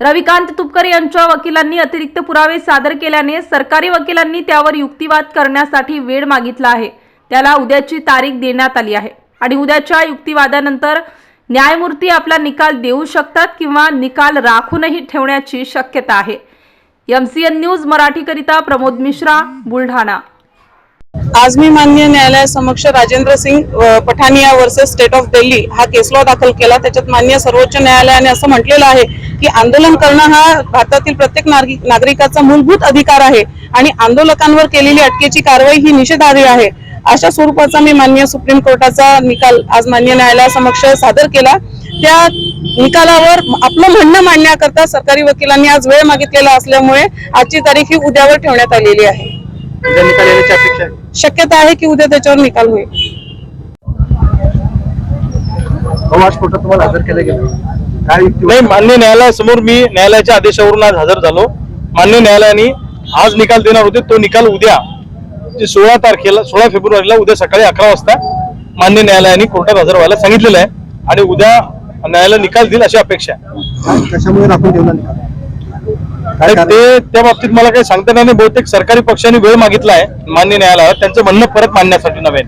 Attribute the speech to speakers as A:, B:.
A: रविकांत तुपकर यांच्या वकिलांनी अतिरिक्त पुरावे सादर केल्याने सरकारी वकिलांनी त्यावर युक्तिवाद करण्यासाठी वेळ मागितला आहे. त्याला उद्याची तारीख देण्यात आली आहे. आणि उद्याच्या युक्तिवादानंतर न्यायमूर्ती आपला निकाल देऊ शकतात किंवा निकाल राखूनही ठेवण्याची शक्यता आहे. एमसीएन न्यूज मराठीकरिता प्रमोद मिश्रा बुलढाणा.
B: आज मी माननीय न्यायालयासमक्ष Rajendra Singh Pathania versus state of Delhi हा केस लॉ दाखल केला. त्याच्यात माननीय सर्वोच्च न्यायालयाने असं म्हटलेलं आहे की आंदोलन करणं हा भारतातील प्रत्येक नागरिक- नागरिकाचा मूलभूत अधिकार आहे आणि आंदोलकांवर केलेली अटकेची कारवाई ही निषेधार्ह आहे. अशा स्वरूपाचा मी माननीय सुप्रीम कोर्टाचा निकाल आज माननीय न्यायालयासमक्ष सादर केला. त्या निकालावर आपलं म्हणणं मांडण्याकरता सरकारी वकिलांनी आज वेळ मागितलेला असल्यामुळे आजची तारीख ही उद्यावर ठेवण्यात आलेली आहे. शक्यता आहे की उद्या त्याच्यावर निकाल होईल.
C: तुम्हाला हजर केलं गेलं.
D: नाही मान्य न्यायालयासमोर मी न्यायालयाच्या आदेशावरून आज हजर झालो. मान्य न्यायालयाने आज निकाल देणार होते. तो निकाल उद्या जे सोळा तारखेला सोळा फेब्रुवारीला उद्या सकाळी अकरा वाजता मान्य न्यायालयाने कोर्टात हजर व्हायला सांगितलेलं आहे आणि उद्या न्यायालय निकाल देईल अशी अपेक्षा आहे? ते त्या बाबतीत मला काही सांगता नाही. बहुतेक सरकारी पक्षाने वेळ मागितला आहे मान्य न्यायालयात त्यांचं म्हणणं परत मांडण्यासाठी नव्हे.